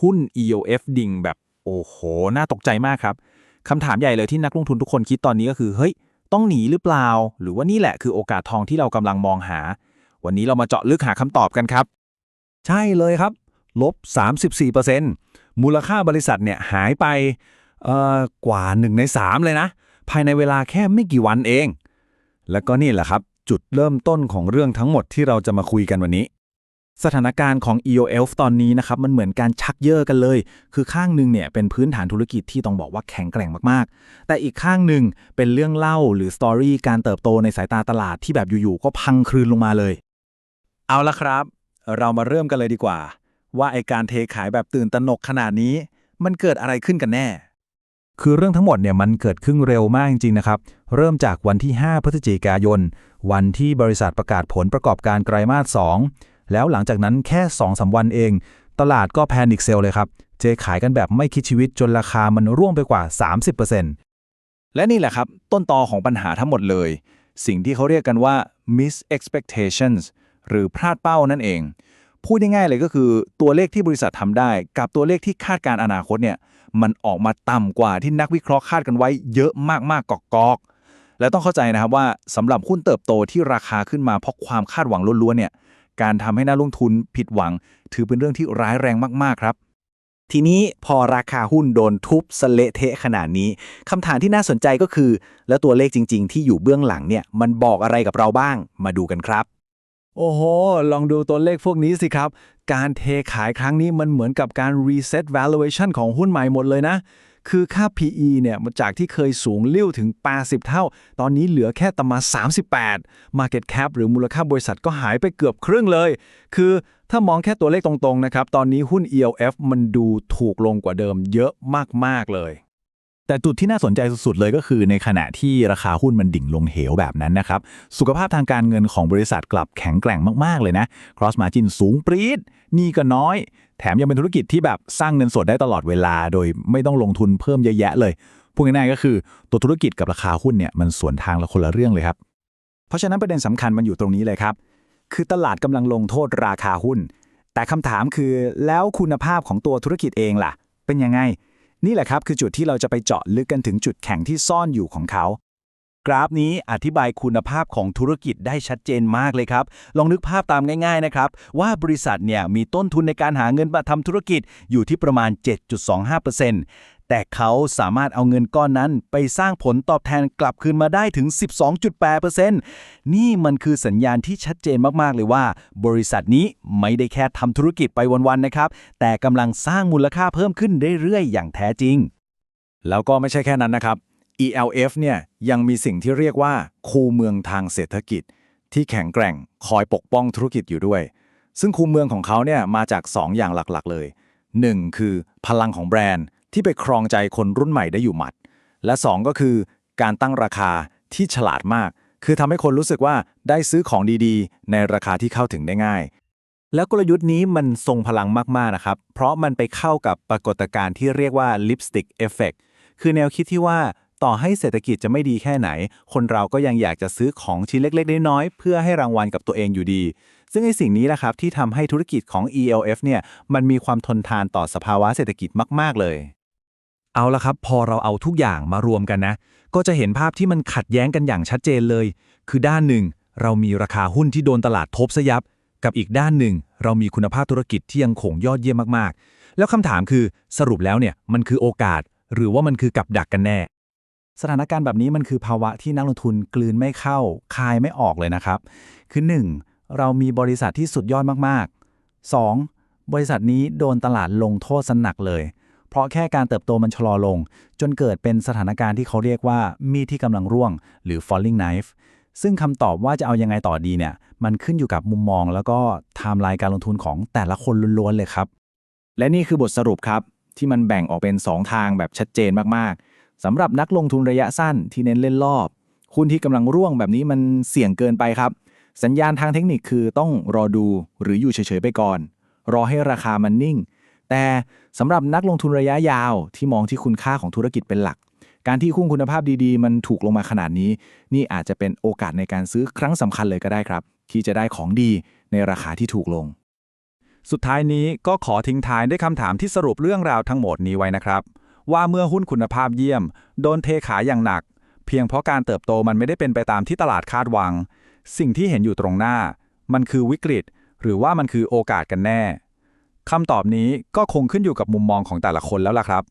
หุ้น EOF ดิ่งแบบโอ้โห น่าตกใจมากครับคำถามใหญ่เลยที่นักลงทุนทุกคนคิดตอนนี้ก็คือ เฮ้ย ต้องหนีหรือเปล่า หรือว่านี่แหละคือโอกาสทองที่เรากำลังมองหา วันนี้เรามาเจาะลึกหาคำตอบกันครับ ใช่เลยครับ ลบ 34%มูลค่าบริษัทเนี่ยหายไปเอ่อกว่า 1 ใน 3 เลยนะ ภายในเวลาแค่ไม่กี่วันเอง แล้วก็นี่แหละครับ จุดเริ่มต้นของเรื่องทั้งหมดที่เราจะมาคุยกันวันนี้ สถานการณ์ของ EOF ตอนนี้นะครับ มันเหมือนการชักเยอะกันเลย คือข้างหนึ่งเนี่ยเป็นพื้นฐานธุรกิจที่ต้องบอกว่าแข็งแกร่งมากๆ แต่อีกข้างหนึ่งเป็นเรื่องเล่าหรือสตอรี่การเติบโตในสายตาตลาดที่แบบอยู่ๆ ก็พังคลืนลงมาเลย เอาละครับ เรามาเริ่มกันเลยดีกว่า ว่าไอการเทขายแบบตื่นตระหนกขนาดนี้ มันเกิดอะไรขึ้นกันแน่ คือเรื่องทั้งหมดเนี่ยมันเกิดขึ้นเร็วมากจริงๆนะครับ เริ่มจากวันที่ 5 พฤศจิกายน วันที่บริษัทประกาศผลประกอบการไตรมาส2 แล้วหลังจากนั้นแค่2-3วันเอง ตลาดก็แพนิคเซลเลยครับ เจขายกันแบบไม่คิดชีวิตจนราคามันร่วงไปกว่า 30%และนี่แหละครับ ต้นตอของปัญหาทั้งหมดเลย สิ่งที่เขาเรียกกันว่า miss expectations หรือพลาดเป้านั่นเอง พูดง่ายๆเลยก็คือตัวเลขที่บริษัททำได้ กับตัวเลขที่คาดการอนาคตเนี่ยมันออกมาต่ำกว่าที่นักวิเคราะห์คาดกันไว้เยอะมากๆกอกๆแล้วต้องเข้าใจนะครับว่าสำหรับหุ้นเติบโตที่ราคาขึ้นมาเพราะความคาดหวังล้วนๆเนี่ย การทำให้นักลงทุนผิดหวัง ถือเป็นเรื่องที่ร้ายแรงมากๆครับ ทีนี้พอราคาหุ้นโดนทุบสเละเทะขนาดนี้คำถามที่น่าสนใจก็คือ แล้วตัวเลขจริง ๆ ที่อยู่เบื้องหลังเนี่ยมันบอกอะไรกับเราบ้าง มาดูกันครับโอ้โห ลองดูตัวเลขพวกนี้สิครับ การเทขายครั้งนี้มันเหมือนกับการ reset valuation ของหุ้นใหม่หมดเลยนะ คือค่า PE เนี่ยมันจากที่เคยสูงเลี้ยวถึง 80 เท่า ตอนนี้เหลือแค่ตมา 38 Market Cap หรือมูลค่าบริษัทก็หายไปเกือบครึ่งเลย คือถ้ามองแค่ตัวเลขตรงๆนะครับ ตอนนี้หุ้น ELF มันดูถูกลงกว่าเดิมเยอะมากๆเลย แต่จุดที่น่าสนใจสุดๆเลยก็คือในขณะที่ราคาหุ้นมันดิ่งลงเหวแบบนั้นนะครับ สุขภาพทางการเงินของบริษัทกลับแข็งแกร่งมากๆเลยนะ cross margin สูงปรี๊ดหนี่ก็น้อย แถมยังเป็นธุรกิจที่แบบสร้างเงินสดได้ตลอดเวลา โดยไม่ต้องลงทุนเพิ่มเยอะแยะเลยพูดง่ายๆก็คือตัวธุรกิจกับราคาหุ้นเนี่ยมันสวนทางละคนละเรื่องเลยครับ เพราะฉะนั้นประเด็นสำคัญมันอยู่ตรงนี้เลยครับ คือตลาดกำลังลงโทษราคาหุ้น แต่คำถามคือแล้วคุณภาพของตัวธุรกิจเองล่ะ เป็นยังไง นี่แหละครับคือจุดที่เราจะไปเจาะลึกกันถึงจุดแข็งที่ซ่อนอยู่ของเขา กราฟนี้อธิบายคุณภาพของธุรกิจได้ชัดเจนมากเลยครับ ลองนึกภาพตามง่ายๆนะครับ ว่าบริษัทเนี่ยมีต้นทุนในการหาเงินมาทำธุรกิจอยู่ที่ประมาณ 7.25%แต่เขาสามารถเอาเงินก้อนนั้นไปสร้างผลตอบแทนกลับคืนมาได้ถึง 12.8%นี่มันคือสัญญาณที่ชัดเจนมากๆเลยว่า บริษัทนี้ไม่ได้แค่ทำธุรกิจไปวันๆนะครับ แต่กำลังสร้างมูลค่าเพิ่มขึ้นเรื่อยๆ อย่างแท้จริง แล้วก็ไม่ใช่แค่นั้นนะครับ ELF เนี่ยยังมีสิ่งที่เรียกว่าคูเมืองทางเศรษฐกิจ ที่แข็งแกร่งคอยปกป้องธุรกิจอยู่ด้วย ซึ่งคูเมืองของเขาเนี่ยมาจาก 2 อย่างหลักๆ เลย 1. คือพลังของแบรนด์ที่ไปครองใจคนรุ่นใหม่ได้อยู่หมัด และ 2 ก็คือการตั้งราคาที่ฉลาดมาก คือทำให้คนรู้สึกว่าได้ซื้อของดีๆ ในราคาที่เข้าถึงได้ง่าย แล้วกลยุทธ์นี้มันทรงพลังมากๆนะครับ เพราะมันไปเข้ากับปรากฏการณ์ที่เรียกว่า lipstick effect คือแนวคิดที่ว่า ต่อให้เศรษฐกิจจะไม่ดีแค่ไหน คนเราก็ยังอยากจะซื้อของชิ้นเล็กๆ น้อยๆ เพื่อให้รางวัลกับตัวเองอยู่ดี ซึ่งไอ้สิ่งนี้แหละครับที่ทำให้ธุรกิจของ ELF เนี่ยมันมีความทนทานต่อสภาวะเศรษฐกิจมาก ๆ เลย เอาละครับ พอเราเอาทุกอย่างมารวมกันนะ ก็จะเห็นภาพที่มันขัดแย้งกันอย่างชัดเจนเลย คือด้านหนึ่ง เรามีราคาหุ้นที่โดนตลาดทบซะยับ กับอีกด้านหนึ่ง เรามีคุณภาพธุรกิจที่ยังคงยอดเยี่ยมมากๆ แล้วคำถามคือสรุปแล้วเนี่ยมันคือโอกาส หรือว่ามันคือกับดักกันแน่ สถานการณ์แบบนี้มันคือภาวะที่นักลงทุนกลืนไม่เข้า คายไม่ออกเลยนะครับ คือ 1. เรามีบริษัทที่สุดยอดมากๆ 2. บริษัทนี้โดนตลาดลงโทษสนหนักเลย เพราะแค่การเติบโตมันชะลอลง จนเกิดเป็นสถานการณ์ที่เขาเรียกว่า มีดที่กำลังร่วง หรือ falling knife ซึ่งคำตอบว่าจะเอายังไงต่อดีเนี่ย มันขึ้นอยู่กับมุมมอง แล้วก็ไทม์ไลน์การลงทุนของแต่ละคนล้วนๆเลยครับ และนี่คือบทสรุปครับที่มันแบ่งออกเป็น 2 ทางแบบชัดเจนมากๆ สำหรับนักลงทุนระยะสั้นที่เน้นเล่นรอบหุ้นที่กำลังร่วงแบบนี้มันเสี่ยงเกินไปครับ สัญญาณทางเทคนิคคือต้องรอดูหรืออยู่เฉยๆไปก่อน รอให้ราคามันนิ่ง แต่สำหรับนักลงทุนระยะยาวที่มองที่คุณค่าของธุรกิจเป็นหลัก การที่หุ้นคุณภาพดีๆ มันถูกลงมาขนาดนี้ นี่อาจจะเป็นโอกาสในการซื้อครั้งสำคัญเลยก็ได้ครับ ที่จะได้ของดีในราคาที่ถูกลง สุดท้ายนี้ก็ขอทิ้งท้ายด้วยคำถามที่สรุปเรื่องราวทั้งหมดนี้ไว้นะครับ ว่าเมื่อหุ้นคุณภาพเยี่ยม โดนเทขายอย่างหนัก เพียงเพราะการเติบโตมันไม่ได้เป็นไปตามที่ตลาดคาดหวัง สิ่งที่เห็นอยู่ตรงหน้า มันคือวิกฤต หรือว่ามันคือโอกาสกันแน่คำตอบนี้ก็คงขึ้นอยู่กับมุมมองของแต่ละคนแล้วล่ะครับ